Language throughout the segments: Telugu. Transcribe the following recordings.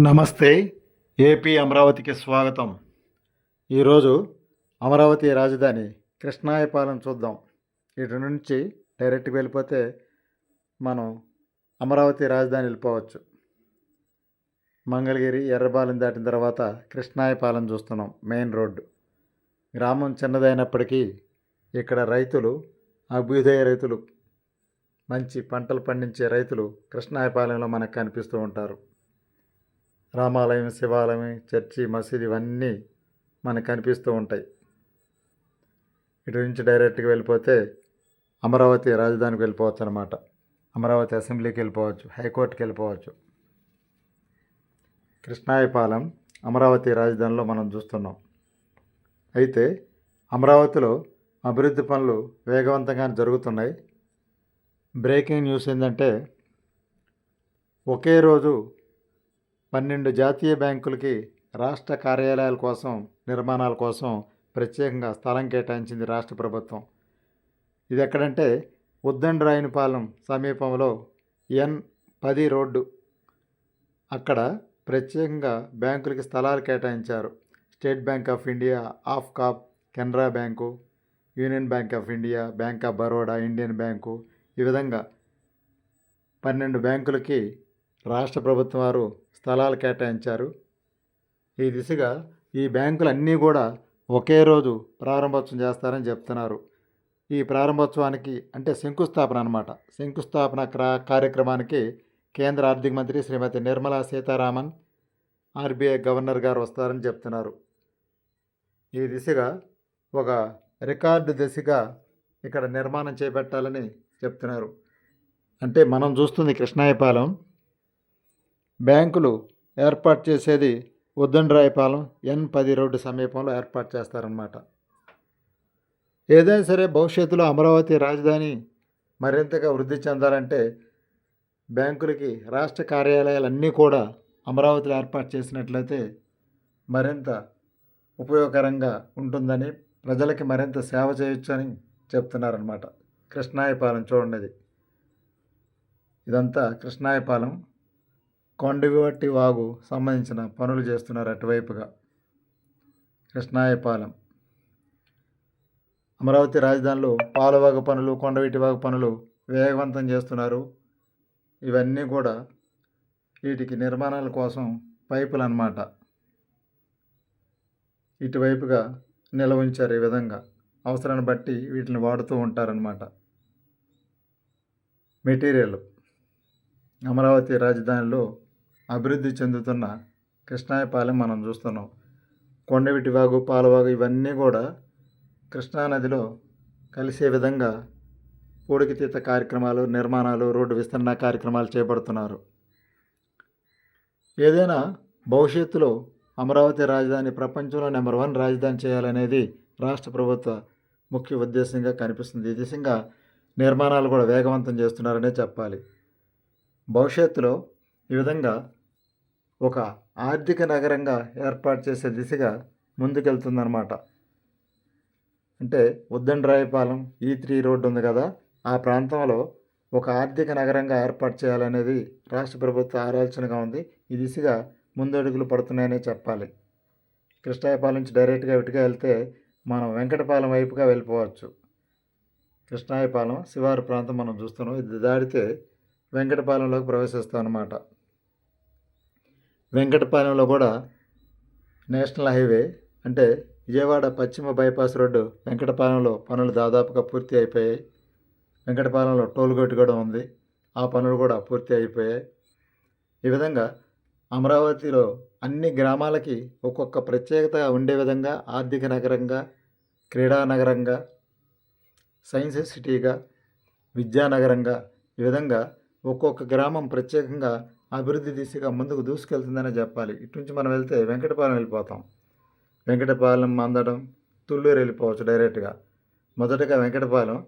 నమస్తే. ఏపీ అమరావతికి స్వాగతం. ఈరోజు అమరావతి రాజధాని కృష్ణాయపాలెం చూద్దాం. ఇటు నుంచి డైరెక్ట్గా వెళ్ళిపోతే మనం అమరావతి రాజధాని వెళ్ళిపోవచ్చు. మంగళగిరి ఎర్రబాలెం దాటిన తర్వాత కృష్ణాయపాలెం చూస్తున్నాం మెయిన్ రోడ్డు. గ్రామం చిన్నదైనప్పటికీ ఇక్కడ రైతులు అభ్యుదయ రైతులు మంచి పంటలు పండించే రైతులు కృష్ణాయపాలెంలో మనకు కనిపిస్తూ ఉంటారు. రామాలయం శివాలయం చర్చి మసీదు ఇవన్నీ మనకు కనిపిస్తూ ఉంటాయి. ఇటు నుంచి డైరెక్ట్గా వెళ్ళిపోతే అమరావతి రాజధానికి వెళ్ళిపోవచ్చు అనమాట అమరావతి అసెంబ్లీకి వెళ్ళిపోవచ్చు హైకోర్టుకి వెళ్ళిపోవచ్చు. కృష్ణాయపాలెం అమరావతి రాజధానిలో మనం చూస్తున్నాం. అయితే అమరావతిలో అభివృద్ధి పనులు వేగవంతంగా జరుగుతున్నాయి. బ్రేకింగ్ న్యూస్ ఏంటంటే ఒకే రోజు పన్నెండు జాతీయ బ్యాంకులకి రాష్ట్ర కార్యాలయాల కోసం నిర్మాణాల కోసం ప్రత్యేకంగా స్థలం కేటాయించింది రాష్ట్ర ప్రభుత్వం. ఇది ఎక్కడంటే ఉద్దండరాయనిపాలెం సమీపంలో ఎన్ పది రోడ్డు. అక్కడ ప్రత్యేకంగా బ్యాంకులకి స్థలాలు కేటాయించారు. స్టేట్ బ్యాంక్ ఆఫ్ ఇండియా ఆఫ్ cap Canara Bank Union Bank of India Bank of Baroda Indian Bank. ఈ విధంగా పన్నెండు బ్యాంకులకి రాష్ట్ర ప్రభుత్వం వారు స్థలాలు కేటాయించారు. ఈ దిశగా ఈ బ్యాంకులు అన్నీ కూడా ఒకే రోజు ప్రారంభోత్సవం చేస్తారని చెప్తున్నారు. ఈ ప్రారంభోత్సవానికి అంటే శంకుస్థాపన అనమాట శంకుస్థాపన క్రా- కార్యక్రమానికి కేంద్ర ఆర్థిక మంత్రి శ్రీమతి నిర్మలా సీతారామన్ ఆర్బీఐ గవర్నర్ గారు వస్తారని చెప్తున్నారు. ఈ దిశగా ఒక రికార్డు దిశగా ఇక్కడ నిర్మాణం చేపట్టాలని చెప్తున్నారు. అంటే మనం చూస్తుంది కృష్ణాయపాలెం బ్యాంకులు ఏర్పాటు చేసేది ఉద్దండరాయపాలెం ఎన్ పది రోడ్డు సమీపంలో ఏర్పాటు చేస్తారన్నమాట. ఏదైనా సరే భవిష్యత్తులో అమరావతి రాజధాని మరింతగా వృద్ధి చెందాలంటే బ్యాంకులకి రాష్ట్ర కార్యాలయాలన్నీ కూడా అమరావతిలో ఏర్పాటు చేసినట్లయితే మరింత ఉపయోగకరంగా ఉంటుందని ప్రజలకి మరింత సేవ చేయొచ్చని చెప్తున్నారనమాట కృష్ణాయపాలెం చూడండి ఇదంతా కృష్ణాయపాలెం కొండవివట్టి వాగు సంబంధించిన పనులు చేస్తున్నారు అటువైపుగా. కృష్ణాయపాలెం. అమరావతి రాజధానిలో పాలవాగు పనులు కొండవీటి వాగు పనులు వేగవంతం చేస్తున్నారు. ఇవన్నీ కూడా వీటికి నిర్మాణాల కోసం పైపులు అన్నమాట. ఇటువైపుగా నిల్వ ఉంచారు ఈ విధంగా. అవసరాన్ని బట్టి వీటిని వాడుతూ ఉంటారనమాట మెటీరియల్. అమరావతి రాజధానిలో అభివృద్ధి చెందుతున్న కృష్ణాయపాలెం మనం చూస్తున్నాం. కొండవిటివాగు పాలవాగు ఇవన్నీ కూడా కృష్ణానదిలో కలిసే విధంగా పూడికితీత కార్యక్రమాలు నిర్మాణాలు రోడ్డు విస్తరణ కార్యక్రమాలు చేపడుతున్నారు. ఏదైనా భవిష్యత్తులో అమరావతి రాజధాని ప్రపంచంలో నెంబర్ వన్ రాజధాని చేయాలనేది రాష్ట్ర ప్రభుత్వ ముఖ్య ఉద్దేశంగా కనిపిస్తుంది. ఈ దిశగా నిర్మాణాలు కూడా వేగవంతం చేస్తున్నారనే చెప్పాలి. భవిష్యత్తులో ఈ విధంగా ఒక ఆర్థిక నగరంగా ఏర్పాటు చేసే దిశగా ముందుకెళ్తుందన్నమాట. అంటే ఉద్దండరాయపాలెం ఈ త్రీ రోడ్డు ఉంది కదా ఆ ప్రాంతంలో ఒక ఆర్థిక నగరంగా ఏర్పాటు చేయాలనేది రాష్ట్ర ప్రభుత్వ ఆలోచనగా ఉంది. ఈ దిశగా ముందడుగులు పడుతున్నాయనే చెప్పాలి. కృష్ణాయపాలెం నుంచి డైరెక్ట్గా ఇటుగా వెళ్తే మనం వెంకటపాలెం వైపుగా వెళ్ళిపోవచ్చు. కృష్ణాయపాలెం శివారు ప్రాంతం మనం చూస్తున్నాం. ఇది దాటితే వెంకటపాలెంలోకి ప్రవేశిస్తాం అన్నమాట వెంకటపాలెంలో కూడా నేషనల్ హైవే అంటే విజయవాడ పశ్చిమ బైపాస్ రోడ్డు వెంకటపాలెంలో పనులు దాదాపుగా పూర్తి అయిపోయాయి. వెంకటపాలెంలో టోల్ గేట్ కూడా ఉంది. ఆ పనులు కూడా పూర్తి అయిపోయాయి. ఈ విధంగా అమరావతిలో అన్ని గ్రామాలకి ఒక్కొక్క ప్రత్యేకత ఉండే విధంగా ఆర్థిక నగరంగా క్రీడా నగరంగా సైన్స్ సిటీగా విద్యానగరంగా ఈ విధంగా ఒక్కొక్క గ్రామం ప్రత్యేకంగా అభివృద్ధి దిశగా ముందుకు దూసుకెళ్తుందనే చెప్పాలి. ఇటు నుంచి మనం వెళ్తే వెంకటపాలెం వెళ్ళిపోతాం. వెంకటపాలెం మందడం తుళ్ళూరు వెళ్ళిపోవచ్చు డైరెక్ట్గా. మొదటగా వెంకటపాలెం.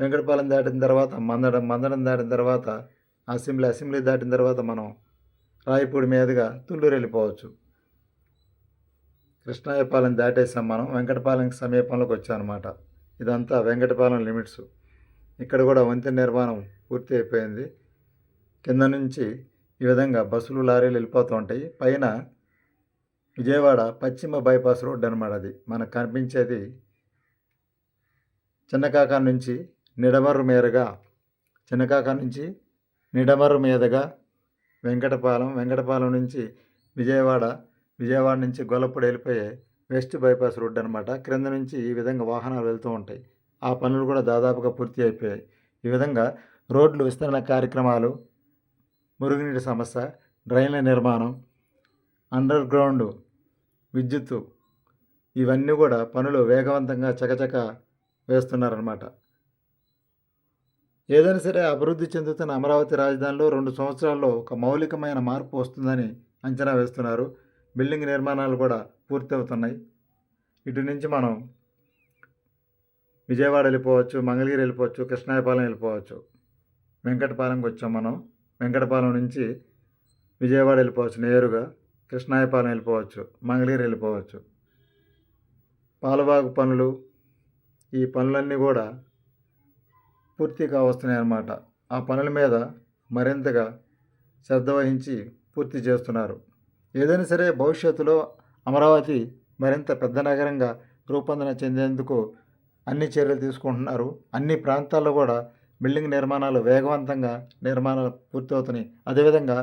వెంకటపాలెం దాటిన తర్వాత మందడం మందడం దాటిన తర్వాత అసెంబ్లీ అసెంబ్లీ దాటిన తర్వాత మనం రాయపూడి మీదుగా తుళ్ళూరు వెళ్ళిపోవచ్చు. కృష్ణాయపాలెం దాటేసాం మనం. వెంకటపాలెం సమీపంలోకి వచ్చామన్నమాట ఇదంతా వెంకటపాలెం లిమిట్స్. ఇక్కడ కూడా వంతెన నిర్మాణం పూర్తి అయిపోయింది కింద నుంచి ఈ విధంగా బస్సులు లారీలు వెళ్ళిపోతూ ఉంటాయి. పైన విజయవాడ పశ్చిమ బైపాస్ రోడ్ అనమాట అది. మనకు కనిపించేది చిన్నకాక నుంచి నిడమర్రు మీదుగా చిన్నకాక నుంచి నిడమర్రు మీదుగా వెంకటపాలెం వెంకటపాలెం నుంచి విజయవాడ విజయవాడ నుంచి గొల్లపూడి వెళ్ళిపోయే వెస్ట్ బైపాస్ రోడ్ అనమాట క్రింద నుంచి ఈ విధంగా వాహనాలు వెళ్తూ ఉంటాయి. ఆ పనులు కూడా దాదాపుగా పూర్తి అయిపోయాయి. ఈ విధంగా రోడ్లు విస్తరణ కార్యక్రమాలు మురుగునీటి సమస్య డ్రైన్ల నిర్మాణం అండర్ గ్రౌండ్ విద్యుత్తు ఇవన్నీ కూడా పనులు వేగవంతంగా చకచక వేస్తున్నారన్నమాట. ఏదైనా సరే అభివృద్ధి చెందుతున్న అమరావతి రాజధానిలో రెండు సంవత్సరాల్లో ఒక మౌలికమైన మార్పు వస్తుందని అంచనా వేస్తున్నారు. బిల్డింగ్ నిర్మాణాలు కూడా పూర్తవుతున్నాయి. ఇటు నుంచి మనం విజయవాడ వెళ్ళిపోవచ్చు మంగళగిరి వెళ్ళిపోవచ్చు కృష్ణాయపాలెం వెళ్ళిపోవచ్చు వెంకటపాలెంకి వచ్చాం మనం. వెంకటపాలెం నుంచి విజయవాడ వెళ్ళిపోవచ్చు నేరుగా కృష్ణాయపాలెం వెళ్ళిపోవచ్చు మంగళగిరి వెళ్ళిపోవచ్చు. పాలబాగు పనులు ఈ పనులన్నీ కూడా పూర్తిగా వస్తున్నాయి అన్నమాట. ఆ పనుల మీద మరింతగా శ్రద్ధ వహించి పూర్తి చేస్తున్నారు. ఏదైనా సరే భవిష్యత్తులో అమరావతి మరింత పెద్ద నగరంగా రూపొందన చెందేందుకు అన్ని చర్యలు తీసుకుంటున్నారు. అన్ని ప్రాంతాల్లో కూడా బిల్డింగ్ నిర్మాణాలు వేగవంతంగా నిర్మాణాలు పూర్తవుతున్నాయి. అదేవిధంగా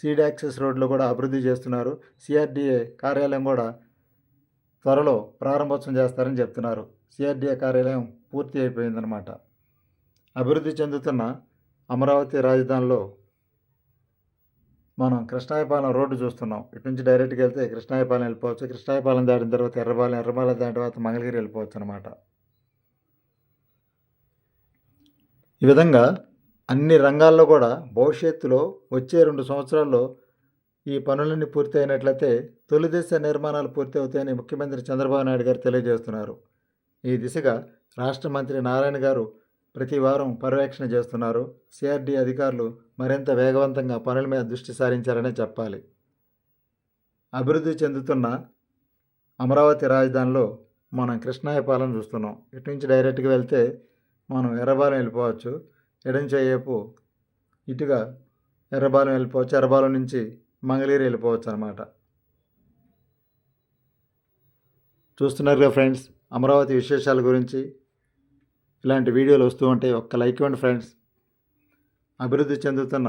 సీడ్ యాక్సెస్ రోడ్లు కూడా అభివృద్ధి చేస్తున్నారు. సిఆర్డిఏ కార్యాలయం కూడా త్వరలో ప్రారంభోత్సవం చేస్తారని చెప్తున్నారు. సిఆర్డీఏ కార్యాలయం పూర్తి అయిపోయిందనమాట అభివృద్ధి చెందుతున్న అమరావతి రాజధానిలో మనం కృష్ణాయపాలెం రోడ్డు చూస్తున్నాం. ఇటు నుంచి డైరెక్ట్గా వెళ్తే కృష్ణాయపాలెం వెళ్ళిపోవచ్చు. కృష్ణాయపాలెం దాటిన తర్వాత ఎర్రపాలెం ఎర్రపాలెం దాటిన తర్వాత మంగళగిరి వెళ్ళిపోవచ్చు అనమాట ఈ విధంగా అన్ని రంగాల్లో కూడా భవిష్యత్తులో వచ్చే రెండు సంవత్సరాల్లో ఈ పనులన్నీ పూర్తి అయినట్లయితే తొలి దశ నిర్మాణాలు పూర్తి అవుతాయని ముఖ్యమంత్రి చంద్రబాబు నాయుడు గారు తెలియజేస్తున్నారు. ఈ దిశగా రాష్ట్ర మంత్రి నారాయణ గారు ప్రతి వారం పర్యవేక్షణ చేస్తున్నారు. సిఆర్డి అధికారులు మరింత వేగవంతంగా పనుల మీద దృష్టి సారించారనే చెప్పాలి. అభివృద్ధి చెందుతున్న అమరావతి రాజధానిలో మనం కృష్ణాయపాలెం చూస్తున్నాం. ఇటు నుంచి డైరెక్ట్గా వెళ్తే మనం ఎర్రబాలెం వెళ్ళిపోవచ్చు. ఎడంచేయపు ఇటుగా ఎర్రబాలెం వెళ్ళిపోవచ్చు. ఎర్రబాలెం నుంచి మంగళగిరి వెళ్ళిపోవచ్చు అనమాట చూస్తున్నారుగా ఫ్రెండ్స్ అమరావతి విశేషాల గురించి. ఇలాంటి వీడియోలు వస్తూ ఉంటే ఒక్క లైక్ ఇవ్వండి ఫ్రెండ్స్. అభివృద్ధి చెందుతున్న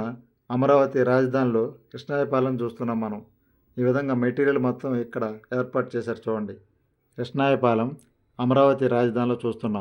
అమరావతి రాజధానిలో కృష్ణాయపాలెం చూస్తున్నాం మనం. ఈ విధంగా మెటీరియల్ మొత్తం ఇక్కడ ఏర్పాటు చేశారు చూడండి. కృష్ణాయపాలెం అమరావతి రాజధానిలో చూస్తున్నాం.